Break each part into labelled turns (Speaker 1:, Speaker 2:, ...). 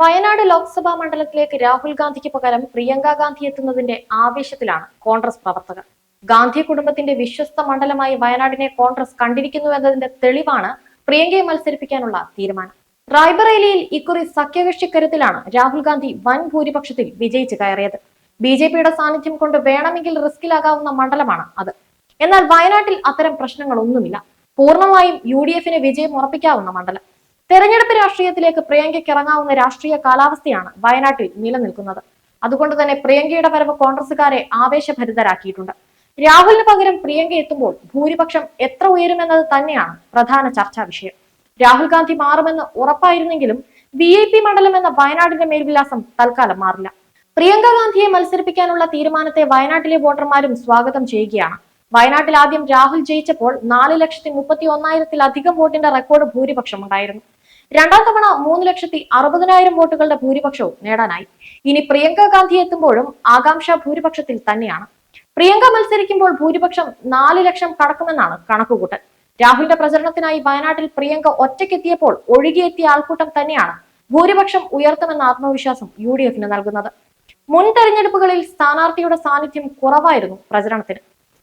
Speaker 1: വയനാട് ലോക്സഭാ മണ്ഡലത്തിലേക്ക് രാഹുൽ ഗാന്ധിക്ക് പകരം പ്രിയങ്ക ഗാന്ധി എത്തുന്നതിന്റെ ആവേശത്തിലാണ് കോൺഗ്രസ് പ്രവർത്തകർ. ഗാന്ധി കുടുംബത്തിന്റെ വിശ്വസ്ത മണ്ഡലമായി വയനാടിനെ കോൺഗ്രസ് കണ്ടിരിക്കുന്നു എന്നതിന്റെ തെളിവാണ് പ്രിയങ്കയെ മത്സരിപ്പിക്കാനുള്ള തീരുമാനം. റായ്ബറേലിയിൽ ഇക്കുറി സഖ്യകക്ഷി കരുത്തിലാണ് രാഹുൽ ഗാന്ധി വൻ ഭൂരിപക്ഷത്തിൽ വിജയിച്ചു കയറിയത്. ബി ജെ പിയുടെ സാന്നിധ്യം കൊണ്ട് വേണമെങ്കിൽ റിസ്കിലാകാവുന്ന മണ്ഡലമാണ് അത്. എന്നാൽ വയനാട്ടിൽ അത്തരം പ്രശ്നങ്ങളൊന്നുമില്ല. പൂർണമായും യു ഡി എഫിന് വിജയം ഉറപ്പിക്കാവുന്ന മണ്ഡലം. തെരഞ്ഞെടുപ്പ് രാഷ്ട്രീയത്തിലേക്ക് പ്രിയങ്കയ്ക്ക് ഇറങ്ങാവുന്ന രാഷ്ട്രീയ കാലാവസ്ഥയാണ് വയനാട്ടിൽ നിലനിൽക്കുന്നത്. അതുകൊണ്ട് തന്നെ പ്രിയങ്കയുടെ വരവ് കോൺഗ്രസുകാരെ ആവേശഭരിതരാക്കിയിട്ടുണ്ട്. രാഹുലിന് പകരം പ്രിയങ്ക എത്തുമ്പോൾ ഭൂരിപക്ഷം എത്ര ഉയരുമെന്നത് തന്നെയാണ് പ്രധാന ചർച്ചാ വിഷയം. രാഹുൽ ഗാന്ധി മാറുമെന്ന് ഉറപ്പായിരുന്നെങ്കിലും വി ഐ പി മണ്ഡലം എന്ന വയനാടിന്റെ മേൽവിലാസം തൽക്കാലം മാറില്ല. പ്രിയങ്ക ഗാന്ധിയെ മത്സരിപ്പിക്കാനുള്ള തീരുമാനത്തെ വയനാട്ടിലെ വോട്ടർമാരും സ്വാഗതം ചെയ്യുകയാണ്. വയനാട്ടിൽ ആദ്യം രാഹുൽ ജയിച്ചപ്പോൾ നാല് ലക്ഷത്തി മുപ്പത്തി ഒന്നായിരത്തിലധികം വോട്ടിന്റെ റെക്കോർഡ് ഭൂരിപക്ഷം ഉണ്ടായിരുന്നു. രണ്ടാം തവണ മൂന്ന് ലക്ഷത്തി അറുപതിനായിരം വോട്ടുകളുടെ ഭൂരിപക്ഷവും നേടാനായി. ഇനി പ്രിയങ്ക ഗാന്ധി എത്തുമ്പോഴും ആകാംക്ഷ ഭൂരിപക്ഷത്തിൽ തന്നെയാണ്. പ്രിയങ്ക മത്സരിക്കുമ്പോൾ ഭൂരിപക്ഷം നാല് ലക്ഷം കടക്കുമെന്നാണ് കണക്കുകൂട്ടൽ. രാഹുലിന്റെ പ്രചരണത്തിനായി വയനാട്ടിൽ പ്രിയങ്ക ഒറ്റയ്ക്കെത്തിയപ്പോൾ ഒഴുകിയെത്തിയ ആൾക്കൂട്ടം തന്നെയാണ് ഭൂരിപക്ഷം ഉയർത്തുമെന്ന ആത്മവിശ്വാസം യു ഡി എഫിന് നൽകുന്നത്. മുൻ തെരഞ്ഞെടുപ്പുകളിൽ സ്ഥാനാർത്ഥിയുടെ സാന്നിധ്യം കുറവായിരുന്നു പ്രചരണത്തിന്.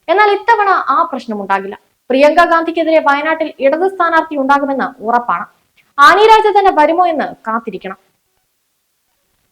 Speaker 1: എന്നാൽ ഇത്തവണ ആ പ്രശ്നമുണ്ടാകില്ല. പ്രിയങ്ക ഗാന്ധിക്കെതിരെ വയനാട്ടിൽ ഇടത് സ്ഥാനാർത്ഥി ഉണ്ടാകുമെന്ന് ഉറപ്പാണ്. ആനി രാജ തന്നെ വരുമോ എന്ന് കാത്തിരിക്കണം.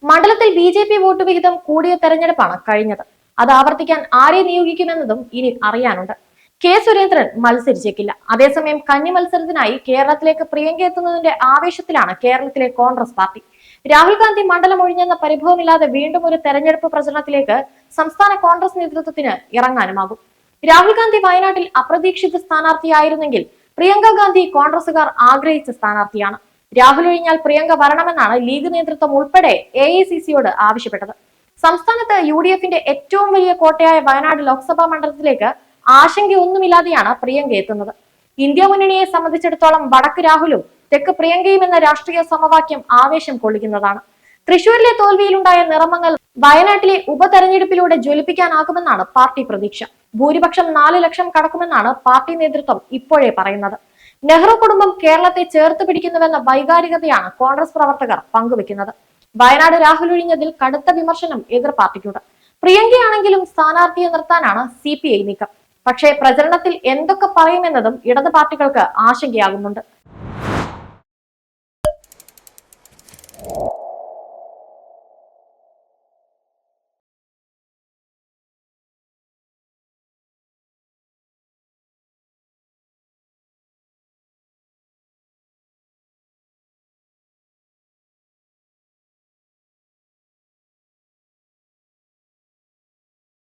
Speaker 1: മണ്ഡലത്തിൽ ബി ജെ പി വോട്ട് വിഹിതം കൂടിയ തെരഞ്ഞെടുപ്പാണ് കഴിഞ്ഞത്. അത് ആവർത്തിക്കാൻ ആരെ നിയോഗിക്കുമെന്നതും ഇനി അറിയാനുണ്ട്. കെ സുരേന്ദ്രൻ മത്സരിച്ചേക്കില്ല. അതേസമയം കന്നി മത്സരത്തിനായി കേരളത്തിലേക്ക് പ്രിയങ്ക എത്തുന്നതിന്റെ ആവേശത്തിലാണ് കേരളത്തിലെ കോൺഗ്രസ് പാർട്ടി. രാഹുൽ ഗാന്ധി മണ്ഡലം ഒഴിഞ്ഞെന്ന പരിഭവമില്ലാതെ വീണ്ടും ഒരു തെരഞ്ഞെടുപ്പ് പ്രചരണത്തിലേക്ക് സംസ്ഥാന കോൺഗ്രസ് നേതൃത്വത്തിന് ഇറങ്ങാനുമാകും. രാഹുൽ ഗാന്ധി വയനാട്ടിൽ അപ്രതീക്ഷിത സ്ഥാനാർത്ഥിയായിരുന്നെങ്കിൽ പ്രിയങ്ക ഗാന്ധി കോൺഗ്രസുകാർ ആഗ്രഹിച്ച സ്ഥാനാർത്ഥിയാണ്. രാഹുൽ ഒഴിഞ്ഞാൽ പ്രിയങ്ക വരണമെന്നാണ് ലീഗ് നേതൃത്വം ഉൾപ്പെടെ എ ഐ സി സിയോട് ആവശ്യപ്പെട്ടത്. സംസ്ഥാനത്ത് യു ഡി എഫിന്റെ ഏറ്റവും വലിയ കോട്ടയായ വയനാട് ലോക്സഭാ മണ്ഡലത്തിലേക്ക് ആശങ്കയൊന്നുമില്ലാതെയാണ് പ്രിയങ്ക എത്തുന്നത്. ഇന്ത്യ മുന്നണിയെ സംബന്ധിച്ചിടത്തോളം വടക്ക് രാഹുലും തെക്ക് പ്രിയങ്കയും എന്ന രാഷ്ട്രീയ സമവാക്യം ആവേശം കൊള്ളിക്കുന്നതാണ്. തൃശൂരിലെ തോൽവിയിലുണ്ടായ നിറമങ്ങൾ വയനാട്ടിലെ ഉപതെരഞ്ഞെടുപ്പിലൂടെ ജ്വലിപ്പിക്കാനാകുമെന്നാണ് പാർട്ടി പ്രതീക്ഷ. ഭൂരിപക്ഷം നാല് ലക്ഷം കടക്കുമെന്നാണ് പാർട്ടി നേതൃത്വം ഇപ്പോഴേ പറയുന്നത്. നെഹ്റു കുടുംബം കേരളത്തെ ചേർത്ത് പിടിക്കുന്നുവെന്ന വൈകാരികതയാണ് കോൺഗ്രസ് പ്രവർത്തകർ പങ്കുവെക്കുന്നത്. വയനാട് രാഹുൽ ഒഴിഞ്ഞതിൽ കടുത്ത വിമർശനം എതിർ പാർട്ടിക്കുണ്ട്. പ്രിയങ്കയാണെങ്കിലും സ്ഥാനാർത്ഥിയെ നിർത്താനാണ് സി പി ഐ നീക്കം. പക്ഷേ പ്രചരണത്തിൽ എന്തൊക്കെ പറയുമെന്നതും ഇടത് പാർട്ടികൾക്ക് ആശങ്കയാകുന്നുണ്ട്.